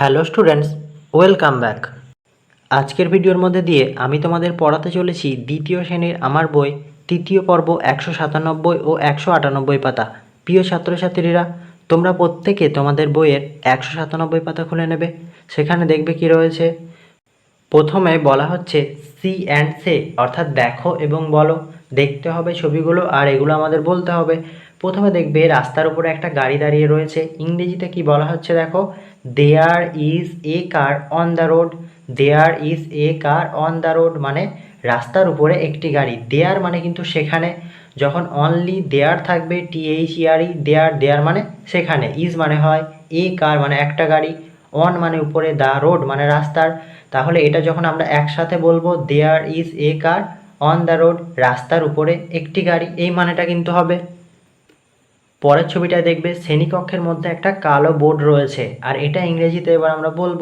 Hello students, welcome back. আজকের ভিডিওর মধ্যে দিয়ে আমি তোমাদের পড়াতে চলেছি দ্বিতীয় শ্রেণির আমার বই, তৃতীয় পর্ব একশো সাতানব্বই ও একশো আটানব্বই পাতা। প্রিয় ছাত্রছাত্রীরা, তোমরা প্রত্যেকে তোমাদের বইয়ের একশো সাতানব্বই পাতা খুলে নেবে। সেখানে দেখবে কি রয়েছে? প্রথমে বলা হচ্ছে সি অ্যান্ড সে, অর্থাৎ দেখো এবং বলো। দেখতে হবে ছবিগুলো আর এগুলো আমাদের বলতে হবে। প্রথমে দেখবে রাস্তার উপরে একটা গাড়ি দাঁড়িয়ে রয়েছে। ইংরেজিতে কি বলা হচ্ছে দেখো? There is a car on the road there is a car on the road মানে রাস্তার উপরে একটি গাড়ি। দেয়ার মানে কিন্তু সেখানে। যখন অনলি দেয়ার থাকবে টি এইচ ইআরই দেয়ার দেয়ার মানে সেখানে। ইজ মানে হয় এ কার মানে একটা গাড়ি। অন মানে উপরে দা রোড মানে রাস্তার। তাহলে এটা যখন আমরা একসাথে বলব there is a car on the road রাস্তার উপরে একটি গাড়ি, এই মানেটা কিন্তু হবে। পরের ছবিটায় দেখবে শ্রেণীকক্ষের মধ্যে একটা কালো বোর্ড রয়েছে। আর এটা ইংরেজিতে এবার আমরা বলব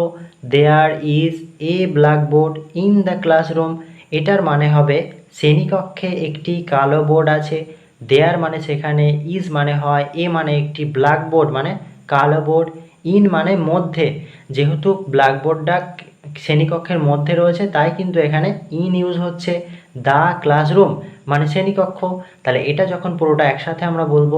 there is a black board in the classroom এটার মানে হবে, শ্রেণীকক্ষে একটি কালো বোর্ড আছে। দেয়ার মানে সেখানে ইজ মানে হয় এ মানে একটি ব্ল্যাক বোর্ড মানে কালো বোর্ড। ইন মানে মধ্যে। যেহেতু ব্ল্যাকবোর্ডটা শ্রেণীকক্ষের মধ্যে রয়েছে, তাই কিন্তু এখানে ইন ইউজ হচ্ছে দ্য ক্লাসরুম। মানে শ্রেণীকক্ষ। তাহলে এটা যখন পুরোটা একসাথে আমরা বলব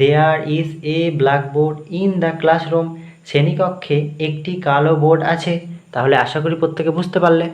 there is a blackboard in the classroom শ্রেণীকক্ষে একটি কালো বোর্ড আছে। তাহলে আশা করি প্রত্যেকে বুঝতে পারলে।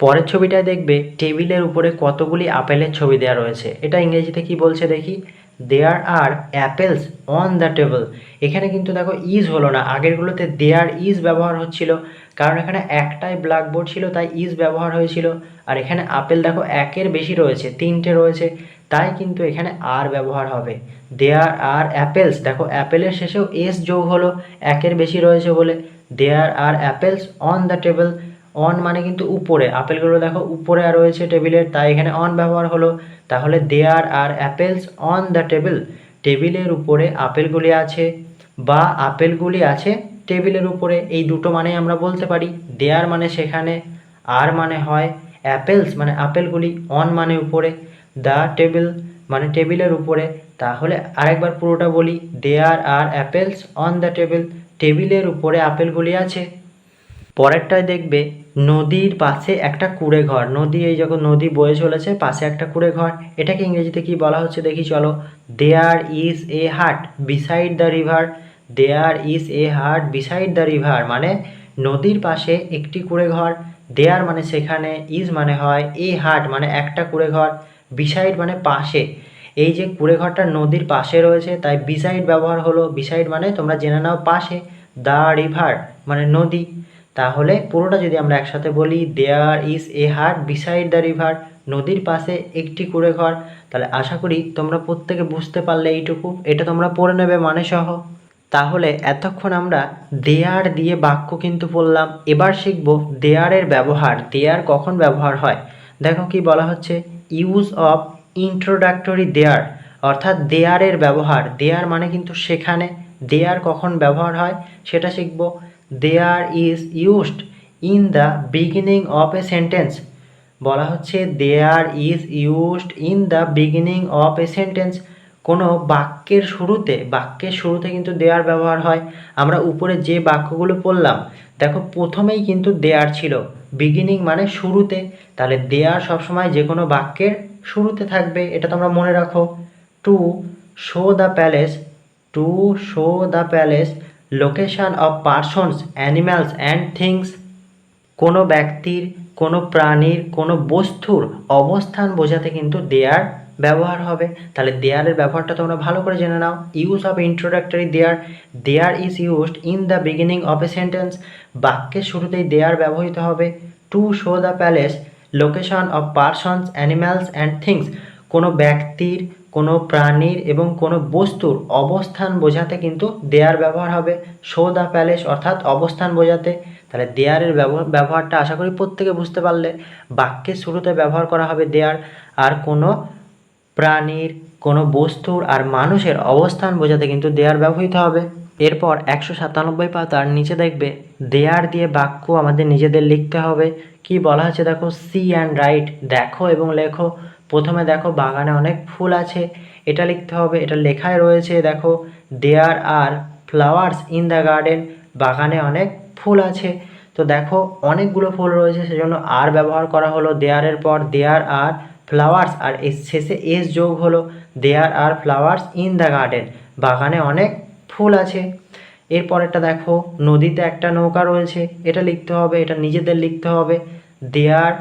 পরের ছবিটায় দেখবে টেবিলের উপরে কতগুলি আপেলের ছবি দেওয়া রয়েছে। এটা ইংরেজিতে কি বলছে দেখি? There are apples on the table এখানে কিন্তু দেখো ইজ হলো না। আগেরগুলোতে দেয়ার ইজ ব্যবহার হচ্ছিল। কারণ এখানে একটাই ব্ল্যাকবোর্ড ছিল, তাই ইজ ব্যবহার হয়েছিল। আর এখানে আপেল দেখো একের বেশি রয়েছে, তিনটে রয়েছে। তাই কিন্তু এখানে আর ব্যবহার হবে। দেয়ার আর অ্যাপেলস দেখো অ্যাপেলের শেষেও এস যোগ হলো, একের বেশি রয়েছে বলে। There are apples on the table on মানে কিন্তু উপরে। আপেলগুলো দেখো উপরে আর রয়েছে টেবিলের তাই এখানে অন ব্যবহার হলো। তাহলে there are apples on the table টেবিলের উপরে আপেলগুলি আছে বা আপেলগুলি আছে টেবিলের উপরে। এই দুটো মানে আমরা বলতে পারি। দেয়ার মানে সেখানে আর মানে হয় অ্যাপেলস মানে আপেলগুলি অন মানে উপরে। দ্য টেবিল মানে টেবিলের উপরে। তাহলে আরেকবার পুরোটা বলি। There are apples on the table টেবিলের উপরে আপেলগুলি আছে। পরেরটায় দেখবে নদীর পাশে একটা কুড়ে ঘর নদী এই যখন নদী বয়ে চলেছে, পাশে একটা কুড়ে ঘর এটাকে ইংরেজিতে কি বলা হচ্ছে দেখি চলো। There is a hut beside the river there is a hut beside the river মানে নদীর পাশে একটি কুড়ে ঘর দেয়ার মানে সেখানে ইজ মানে হয় এ হাট মানে একটা কুড়ে ঘর বিসাইড মানে পাশে। এই যে কুড়ে ঘরটা নদীর পাশে রয়েছে, তাই বিসাইড ব্যবহার হলো। বিসাইড মানে তোমরা জেনে নাও পাশে। দ্য রিভার মানে নদী। তাহলে পুরোটা যদি আমরা একসাথে বলি there is a hut beside the river নদীর পাশে একটি কুড়ে ঘর, তাহলে আশা করি তোমরা প্রত্যেকে বুঝতে পারলে এইটুকু। এটা তোমরা পড়ে নেবে মানে সহ। তাহলে এতক্ষণ আমরা দেয়ার দিয়ে বাক্য কিন্তু পড়লাম। এবার শিখব দেয়ারের ব্যবহার দেয়ার কখন ব্যবহার হয়। দেখো কি বলা হচ্ছে ইউজ অফ ইন্ট্রোডাক্টরি দেয়ার অর্থাৎ দেয়ারের ব্যবহার। দেয়ার মানে কিন্তু সেখানে। দেয়ার কখন ব্যবহার হয়, সেটা শিখব। There is used in the beginning of a sentence বলা হচ্ছে there is used in the beginning of a sentence কোনো বাক্যের শুরুতে বাক্যের শুরুতে কিন্তু দেয়ার ব্যবহার হয়। আমরা উপরে যে বাক্যগুলো পড়লাম, দেখো প্রথমেই কিন্তু দেয়ার ছিল। বিগিনিং মানে শুরুতে। তাহলে দেয়ার সবসময় যে কোনো বাক্যের শুরুতে থাকবে, এটা তোমরা মনে রাখো। To show the place to show the place location of persons animals and things কোনো ব্যক্তির, কোনো প্রাণীর, কোনো বস্তুর অবস্থান বোঝাতে কিন্তু দেয়ার ব্যবহার হবে। তাহলে দেয়ারের ব্যবহারটা তোমরা ভালো করে জেনে নাও। Use of introductory there there is used in the beginning of a sentence বাক্যের শুরুতেই দেয়ার ব্যবহৃত হবে। To show the place location of persons animals and things কোনো ব্যক্তির কোনো প্রাণীর এবং কোনো বস্তুর অবস্থান বোঝাতে কিন্তু দেয়ার ব্যবহার হবে। শো দ্য প্যালেস অর্থাৎ অবস্থান বোঝাতে। তাহলে দেয়ারের ব্যবহার ব্যবহারটা আশা করি প্রত্যেকে বুঝতে পারলে। বাক্যের শুরুতে ব্যবহার করা হবে দেয়ার। আর কোনো প্রাণীর, কোনো বস্তুর আর মানুষের অবস্থান বোঝাতে কিন্তু দেয়ার ব্যবহৃত হবে। এরপর একশো সাতানব্বই পাতার নিচে দেখবে, দেয়ার দিয়ে বাক্য আমাদের নিজেদের লিখতে হবে। কি বলা হচ্ছে দেখো? সি অ্যান্ড রাইট দেখো এবং লেখো। প্রথমে দেখো বাগানে অনেক ফুল আছে, এটা লিখতে হবে, এটা লেখায় রয়েছে, দেখো there are flowers in the garden বাগানে অনেক ফুল আছে। তো দেখো, অনেকগুলো ফুল রয়েছে, সেজন্য আর ব্যবহার করা হলো দেয়ারের পর দেয়ার আর ফ্লাওয়ার্স আর এস শেষে এস যোগ হলো there are flowers in the garden বাগানে অনেক ফুল আছে। এরপরেরটা দেখো, নদীতে একটা নৌকা রয়েছে। এটা লিখতে হবে, এটা নিজেদের লিখতে হবে। দেয়ার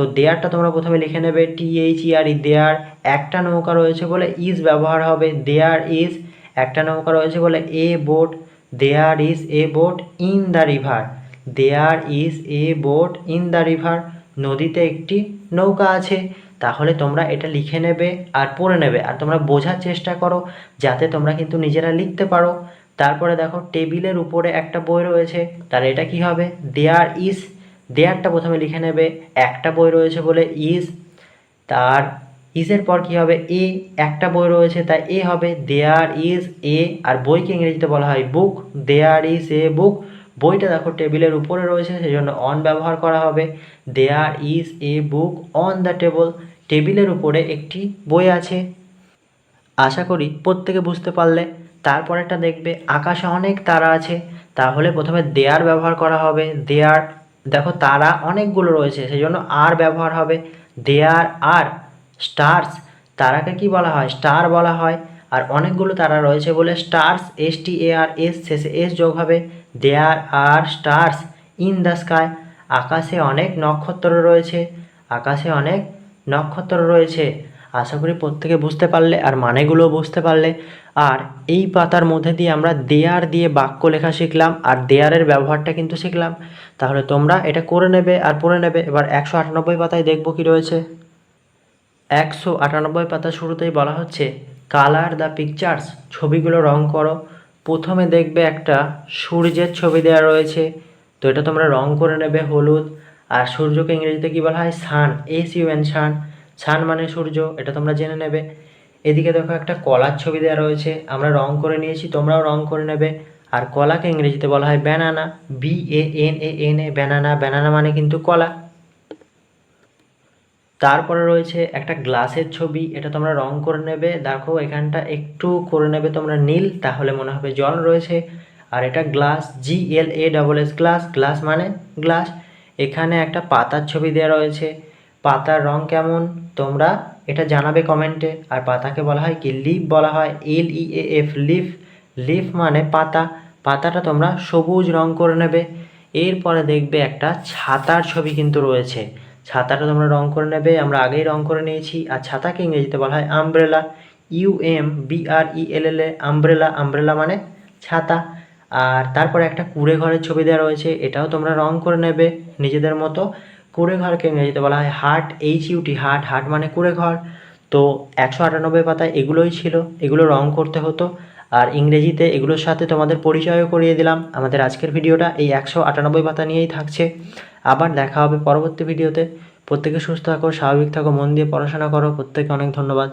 তো দেয়ারটা তোমরা প্রথমে লিখে নেবে টি এইচ ই আর ই দেয়ার একটা নৌকা রয়েছে বলে ইজ ব্যবহার হবে, দেয়ার ইজ একটা নৌকা রয়েছে বলে a boat there is a boat in the river there is a boat in the river নদীতে একটি নৌকা আছে। তাহলে তোমরা এটা লিখে নেবে আর পড়ে নেবে আর তোমরা বোঝার চেষ্টা করো যাতে তোমরা কিন্তু নিজেরা লিখতে পারো। তারপরে দেখো টেবিলের উপরে একটা বই রয়েছে, তাহলে এটা কি হবে? দেয়ার ইজ দেয়ারটা প্রথমে লিখে নেবে, একটা বই রয়েছে বলে ইজ তার ইজের পর কি হবে? এ, একটা বই রয়েছে তাই এ হবে। দেয়ার ইজ এ আর বইকে ইংরেজিতে বলা হয় বুক দেয়ার ইজ এ বুক বইটা দেখো টেবিলের উপরে রয়েছে সেই জন্য অন ব্যবহার করা হবে। There is a book on the table টেবিলের উপরে একটি বই আছে। আশা করি প্রত্যেকে বুঝতে পারলে। তারপরেরটা দেখবে, আকাশে অনেক তারা আছে। তাহলে প্রথমে দেয়ার ব্যবহার করা হবে। দেয়ার দেখো তারা অনেকগুলো রয়েছে সেই জন্য আর ব্যবহার হবে। দেয়ার আর স্টার্স তারাকে কি বলা হয়? স্টার বলা হয়। আর অনেকগুলো তারা রয়েছে বলে stars S T A R S শেষে এস যোগ হবে। There are stars in the sky আকাশে অনেক নক্ষত্র রয়েছে। আকাশে অনেক নক্ষত্র রয়েছে। আশা করি প্রত্যেকে বুঝতে পারলে আর মানেগুলো বুঝতে পারলে। আর এই পাতার মধ্যে দিয়ে আমরা দেয়ার দিয়ে বাক্য লেখা শিখলাম আর দেয়ারের ব্যবহারটা কিন্তু শিখলাম। তাহলে তোমরা এটা করে নেবে আর পড়ে নেবে। এবার একশো আটানব্বই পাতায় দেখব কি রয়েছে। একশো আটানব্বই পাতা শুরুতেই বলা হচ্ছে কালার দ্য পিকচার্স ছবিগুলো রং করো। প্রথমে দেখবে একটা সূর্যের ছবি দেওয়া রয়েছে। তো এটা তোমরা রং করে নেবে, হলুদ। আর সূর্যকে ইংরেজিতে কী বলা হয়? Sun S U N sun sun মানে সূর্য, এটা তোমরা জেনে নেবে। এদিকে দেখো একটা কলার ছবি দেওয়া রয়েছে, আমরা রং করে নিয়েছি, তোমরাও রং করে নেবে। আর কলাকে ইংরেজিতে বলা হয় banana B A N A N A banana banana মানে কিন্তু কলা। তারপরে রয়েছে একটা গ্লাসের ছবি, এটা তোমরা রং করে নেবে। দেখো, এখানটা একটু করে নেবে তোমরা নীল, তাহলে মনে হবে জল রয়েছে। আর এটা glass G L A double S glass. Glass মানে গ্লাস। এখানে একটা পাতার ছবি দেওয়া রয়েছে। পাতার রং কেমন? তোমরা এটা জানাবে কমেন্টে। আর পাতাকে বলা হয় কি? লিফ বলা হয়। L E A F leaf. Leaf মানে পাতা। পাতাটা তোমরা সবুজ রং করে নেবে। এরপরে দেখবে একটা ছাতার ছবি কিন্তু রয়েছে। ছাতাটা তোমরা রং করে নেবে। আমরা আগেই রং করে নিয়েছি। আর ছাতাকে ইংরেজিতে বলা হয় umbrella U M B R E L L A umbrella umbrella মানে ছাতা। আর তারপরে একটা কুড়ে ঘরের ছবি দেওয়া রয়েছে। এটাও তোমরা রং করে নেবে নিজেদের মতো। কুড়ে ঘরকে ইংরেজিতে বলা হয় hut H U T hut hut মানে কুড়ে ঘর তো একশো আটানব্বই পাতায় এগুলোই ছিল, এগুলো রং করতে হতো। আর ইংরেজিতে এগুলোর সাথে তোমাদের পরিচয়ও করিয়ে দিলাম। আমাদের আজকের ভিডিওটা এই একশো আটানব্বই পাতা নিয়েই থাকছে। আবার দেখা হবে পরবর্তী ভিডিওতে। প্রত্যেকে সুস্থ থাকো, স্বাভাবিক থাকো, মন দিয়ে পড়াশোনা করো। প্রত্যেকে অনেক ধন্যবাদ।